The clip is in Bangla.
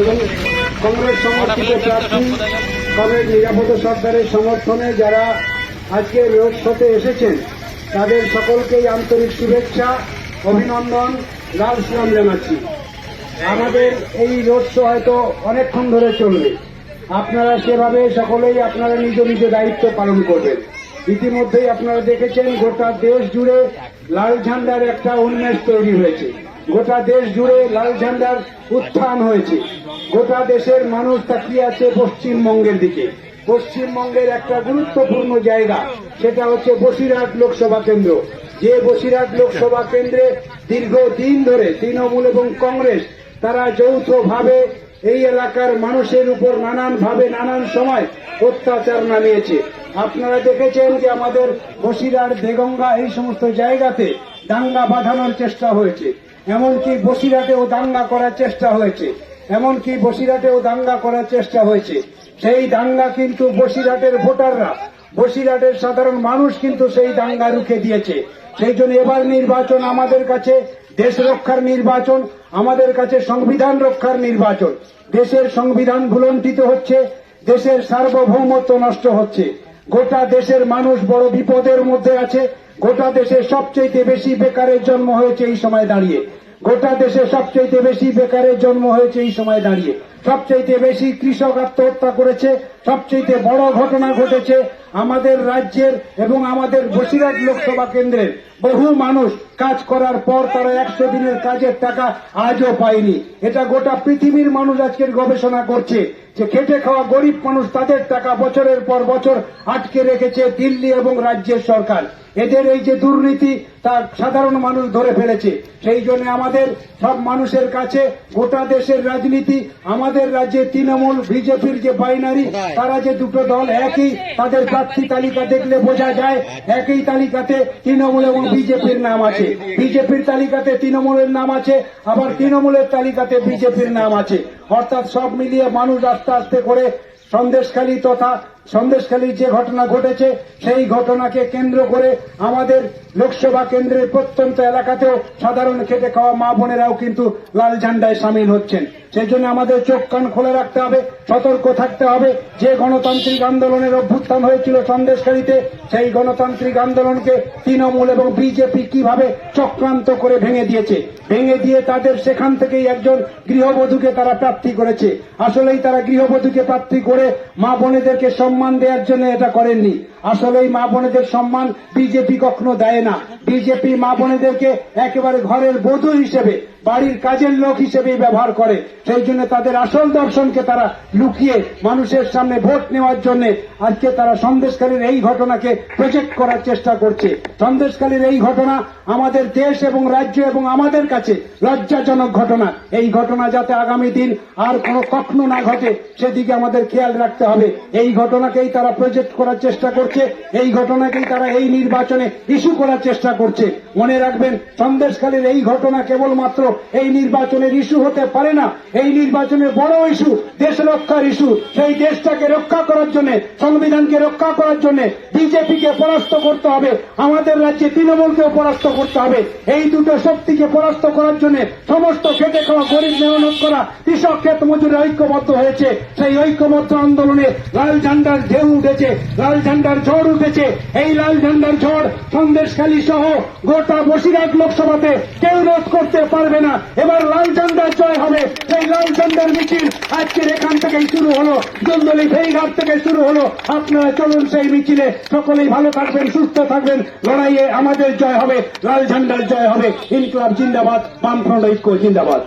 এবং কংগ্রেস সমর্থিত প্রার্থী, কংগ্রেস নিরাপদ সরকারের সমর্থনে যারা আজকে রোড শোতে এসেছেন, তাদের সকলকেই আন্তরিক শুভেচ্ছা, অভিনন্দন, লাল সালাম জানাচ্ছি। আমাদের এই রোড শো হয়তো অনেকক্ষণ ধরে চলবে। আপনারা সেভাবে সকলেই আপনারা নিজ নিজ দায়িত্ব পালন করবেন। ইতিমধ্যেই আপনারা দেখেছেন গোটা দেশ জুড়ে লাল ঝান্ডার একটা উন্মেষ তৈরি হয়েছে। গোটা দেশ জুড়ে লাল ঝান্ডার উত্থান হয়েছে। গোটা দেশের মানুষ তাকিয়ে আছে পশ্চিমবঙ্গের দিকে। পশ্চিমবঙ্গের একটা গুরুত্বপূর্ণ জায়গা, সেটা হচ্ছে বসিরহাট লোকসভা কেন্দ্র। যে বসিরহাট লোকসভা কেন্দ্রে দীর্ঘদিন ধরে তৃণমূল এবং কংগ্রেস, তারা যৌথভাবে এই এলাকার মানুষের উপর নানান ভাবে নানান সময় অত্যাচার নামিয়েছে। আপনারা দেখেছেন যে আমাদের বসিরহাট, দেগঙ্গা এই সমস্ত জায়গাতে দাঙ্গা বাঁধানোর চেষ্টা হয়েছে। এমনকি বসিরহাটেও দাঙ্গা করার চেষ্টা হয়েছে। এমনকি বসিরহাটেও দাঙ্গা করার চেষ্টা হয়েছে। সেই দাঙ্গা কিন্তু বসিরহাটের ভোটাররা, বসিরহাটের সাধারণ মানুষ কিন্তু সেই দাঙ্গা রুখে দিয়েছে। সেই জন্য এবার নির্বাচন আমাদের কাছে দেশ রক্ষার নির্বাচন, আমাদের কাছে সংবিধান রক্ষার নির্বাচন। দেশের সংবিধান ভুলণ্ঠিত হচ্ছে, দেশের সার্বভৌমত্ব নষ্ট হচ্ছে। গোটা দেশের মানুষ বড় বিপদের মধ্যে আছে। গোটা দেশে সবচেয়ে বেশি বেকারের জন্ম হয়েছে এই সময় দাঁড়িয়ে। গোটা দেশে সবচেয়ে বেশি বেকারের জন্ম হয়েছে এই সময় দাঁড়িয়ে। সবচেয়ে বেশি কৃষক আত্মহত্যা করেছে, সবচেয়ে বড় ঘটনা ঘটেছে আমাদের রাজ্যের এবং আমাদের বসিরহাট লোকসভা কেন্দ্রের। বহু মানুষ কাজ করার পর তারা একশো দিনের কাজের টাকা আজও পায়নি। এটা গোটা পৃথিবীর মানুষ আজকের গবেষণা করছে। যে খেটে খাওয়া গরিব মানুষ তাদের টাকা বছরের পর বছর আটকে রেখেছে দিল্লি এবং রাজ্যের সরকার। এদের এই যে দুর্নীতি, তা সাধারণ মানুষ ধরে ফেলেছে। সেই জন্য আমাদের সব মানুষের কাছে গোটা দেশের রাজনীতি, আমাদের রাজ্যে তৃণমূল, বিজেপির যে বাইনারি, তারা যে দুটো দল একই, তাদের প্রার্থী তালিকা দেখলে বোঝা যায়, একই তালিকাতে তৃণমূল এবং বিজেপির নাম আছে। বিজেপির তালিকাতে তৃণমূলের নাম আছে, আবার তৃণমূলের তালিকাতে বিজেপির নাম আছে। অর্থাৎ সব মিলিয়ে মানুষ আস্তে আস্তে করে সন্দেশখালী তথা সন্দেশখালীর যে ঘটনা ঘটেছে, সেই ঘটনাকে কেন্দ্র করে আমাদের লোকসভা কেন্দ্রের প্রত্যন্ত এলাকাতেও সাধারণ খেটে খাওয়া মা বোনেরাও কিন্তু লাল ঝান্ডায় সামিল হচ্ছেন। সেই জন্য আমাদের চোখ কান খোলা রাখতে হবে, সতর্ক থাকতে হবে। যে গণতান্ত্রিক আন্দোলনের অভ্যুত্থান হয়েছিল সন্দেশকারীতে সেই গণতান্ত্রিক আন্দোলনকে তৃণমূল এবং বিজেপি কীভাবে চক্রান্ত করে ভেঙে দিয়েছে, ভেঙে দিয়ে তাদের সেখান থেকেই একজন গৃহবধূকে তারা প্রার্থী করেছে। আসলেই তারা গৃহবধূকে প্রার্থী করে মা বোনেদেরকে সম্মান দেওয়ার জন্য এটা করেননি। আসলে এই মা বোনেদের সম্মান বিজেপি কখনো দেয় না। বিজেপি মা বোনেদেরকে একেবারে ঘরের বধূ হিসেবে বাড়ির কাজের লোক হিসেবে ব্যবহার করে। সেই জন্য তাদের আসল দর্শনকে তারা লুকিয়ে মানুষের সামনে ভোট নেওয়ার জন্য আজকে তারা সন্দেশকালীর এই ঘটনাকে প্রজেক্ট করার চেষ্টা করছে। সন্দেশকালীর এই ঘটনা আমাদের দেশ এবং রাজ্য এবং আমাদের কাছে লজ্জাজনক ঘটনা। এই ঘটনা যাতে আগামী দিন আর কোনো কখনো না ঘটে, সেদিকে আমাদের খেয়াল রাখতে হবে। এই ঘটনাকেই তারা প্রজেক্ট করার চেষ্টা করছে, এই ঘটনাকেই তারা এই নির্বাচনে ইস্যু করার চেষ্টা করছে। মনে রাখবেন সন্দেশকালীর এই ঘটনা কেবলমাত্র এই নির্বাচনের ইস্যু হতে পারে না। এই নির্বাচনের বড় ইস্যু দেশ রক্ষার ইস্যু সেই দেশটাকে রক্ষা করার জন্য, সংবিধানকে রক্ষা করার জন্য বিজেপিকে পরাস্ত করতে হবে, আমাদের রাজ্যে তৃণমূলকেও পরাস্ত করতে হবে। এই দুটো শক্তিকে পরাস্ত করার জন্য সমস্ত খেটে খাওয়া গরিব মেহনত করা কৃষক ক্ষেত মজুরি ঐক্যবদ্ধ হয়েছে। সেই ঐক্যবদ্ধ আন্দোলনে লাল ঝান্ডার ঢেউ উঠেছে, লাল ঝান্ডার ঝড় উঠেছে। এই লাল ঝান্ডার ঝড় সন্দেশখালী সহ গোটা বসিরহাট লোকসভাতে কেউ রোধ করতে পারবে না। এবার লাল ঝান্ডার জয় হবে। সেই লাল ঝান্ডার মিছিল আজকের এখান থেকেই শুরু হলো। জন্দলি ফেরিঘাট থেকে শুরু হলো। আপনারা চলুন সেই মিছিলে। সকলেই ভালো থাকবেন, সুস্থ থাকবেন। লড়াইয়ে আমাদের জয় হবে, লাল ঝান্ডার জয় হবে। ইনকলাব জিন্দাবাদ, বামফ্রন্ট ঐক্য জিন্দাবাদ।